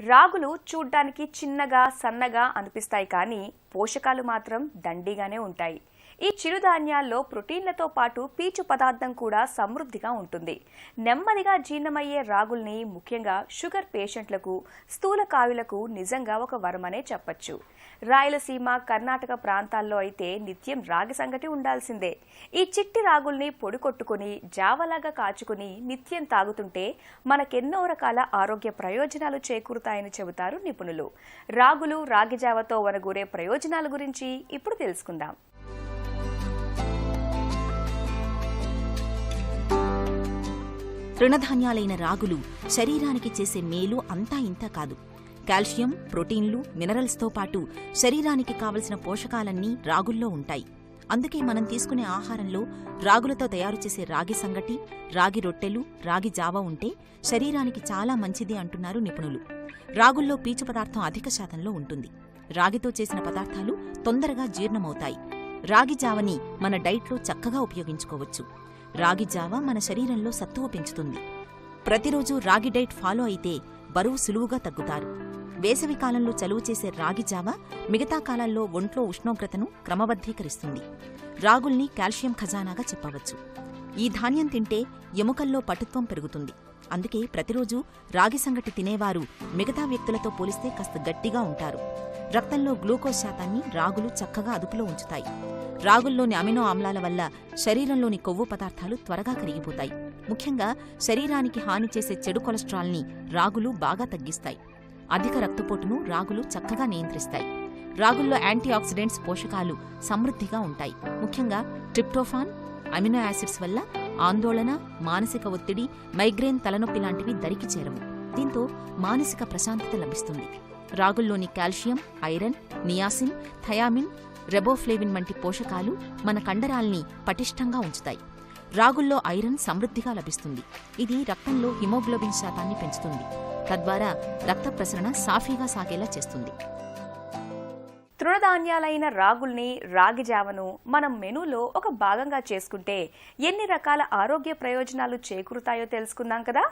రాగులు చూడ్డానికి చిన్నగా సన్నగా అనిపిస్తాయి కానీ పోషకాలు మాత్రం దండిగానే ఉంటాయి. ఈ చిరుధాన్యాల్లో ప్రోటీన్లతో పాటు పీచు పదార్థం కూడా సమృద్ధిగా ఉంటుంది. నెమ్మదిగా జీర్ణమయ్యే రాగుల్ని ముఖ్యంగా షుగర్ పేషెంట్లకు స్థూలకాయులకు నిజంగా ఒక వరమనే చెప్పొచ్చు. రాయలసీమ కర్ణాటక ప్రాంతాల్లో అయితే నిత్యం రాగి సంగటి ఉండాల్సిందే. ఈ చిట్టి రాగుల్ని పొడికొట్టుకుని జావలాగా కాచుకుని నిత్యం తాగుతుంటే మనకెన్నో రకాల ఆరోగ్య ప్రయోజనాలు చేకూరుతాయని చెబుతారు నిపుణులు. రాగులు రాగి జావతో వనగూరే ప్రయోజనాల గురించి ఇప్పుడు తెలుసుకుందాం. తృణధాన్యాలైన రాగులు శరీరానికి చేసే మేలు అంతా ఇంత కాదు. కాల్షియం ప్రోటీన్లు మినరల్స్తో పాటు శరీరానికి కావలసిన పోషకాలన్నీ రాగుల్లో ఉంటాయి. అందుకే మనం తీసుకునే ఆహారంలో రాగులతో తయారు చేసే రాగి సంగటి రాగి రొట్టెలు రాగి జావ ఉంటే శరీరానికి చాలా మంచిది అంటున్నారు నిపుణులు. రాగుల్లో పీచు పదార్థం అధిక శాతంలో ఉంటుంది. రాగితో చేసిన పదార్థాలు తొందరగా జీర్ణమవుతాయి. రాగి జావని మన డైట్లో చక్కగా ఉపయోగించుకోవచ్చు. రాగి జావ మన శరీరంలో సత్తువ పెంచుతుంది. ప్రతిరోజు రాగి డైట్ ఫాలో అయితే బరువు సులువుగా తగ్గుతారు. వేసవి కాలంలో చలువ చేసే రాగి జావ మిగతా కాలాల్లో ఒంట్లో ఉష్ణోగ్రతను క్రమబద్ధీకరిస్తుంది. రాగుల్ని కాల్షియం ఖజానాగా చెప్పవచ్చు. ఈ ధాన్యం తింటే ఎముకల్లో పటుత్వం పెరుగుతుంది. అందుకే ప్రతిరోజు రాగి సంగటి తినేవారు మిగతా వ్యక్తులతో పోలిస్తే కాస్త గట్టిగా ఉంటారు. రక్తంలో గ్లూకోజ్ శాతాన్ని రాగులు చక్కగా అదుపులో ఉంచుతాయి. రాగుల్లోని అమినో ఆమ్లాల వల్ల శరీరంలోని కొవ్వు పదార్థాలు త్వరగా కరిగిపోతాయి. ముఖ్యంగా శరీరానికి హాని చేసే చెడు కొలెస్ట్రాల్ని రాగులు బాగా తగ్గిస్తాయి. అధిక రక్తపోటును రాగులు చక్కగా నియంత్రిస్తాయి. రాగుల్లో యాంటీ ఆక్సిడెంట్స్ పోషకాలు సమృద్ధిగా ఉంటాయి. ముఖ్యంగా ట్రిప్టోఫాన్ అమినో యాసిడ్స్ వల్ల ఆందోళన మానసిక ఒత్తిడి మైగ్రేన్ తలనొప్పి లాంటివి దరికి చేరవు. దీంతో మానసిక ప్రశాంతత లభిస్తుంది. రాగుల్లోని calcium iron niacin thiamine riboflavin వంటి పోషకాలు మన కండరాల్ని పటిష్టంగా ఉంచుతాయి. రాగుల్లో ఐరన్ సమృద్ధిగా లభిస్తుంది. ఇది రక్తంలో హిమోగ్లోబిన్ శాతాన్ని పెంచుతుంది. తద్వారా రక్త ప్రసరణ సాఫీగా సాగేలా చేస్తుంది. తృణధాన్యాలైన రాగుల్ని రాగి జావను మనం మెనూలో ఒక భాగంగా చేసుకుంటే ఎన్ని రకాల ఆరోగ్య ప్రయోజనాలు చేకూరుతాయో తెలుసుకుందాం కదా?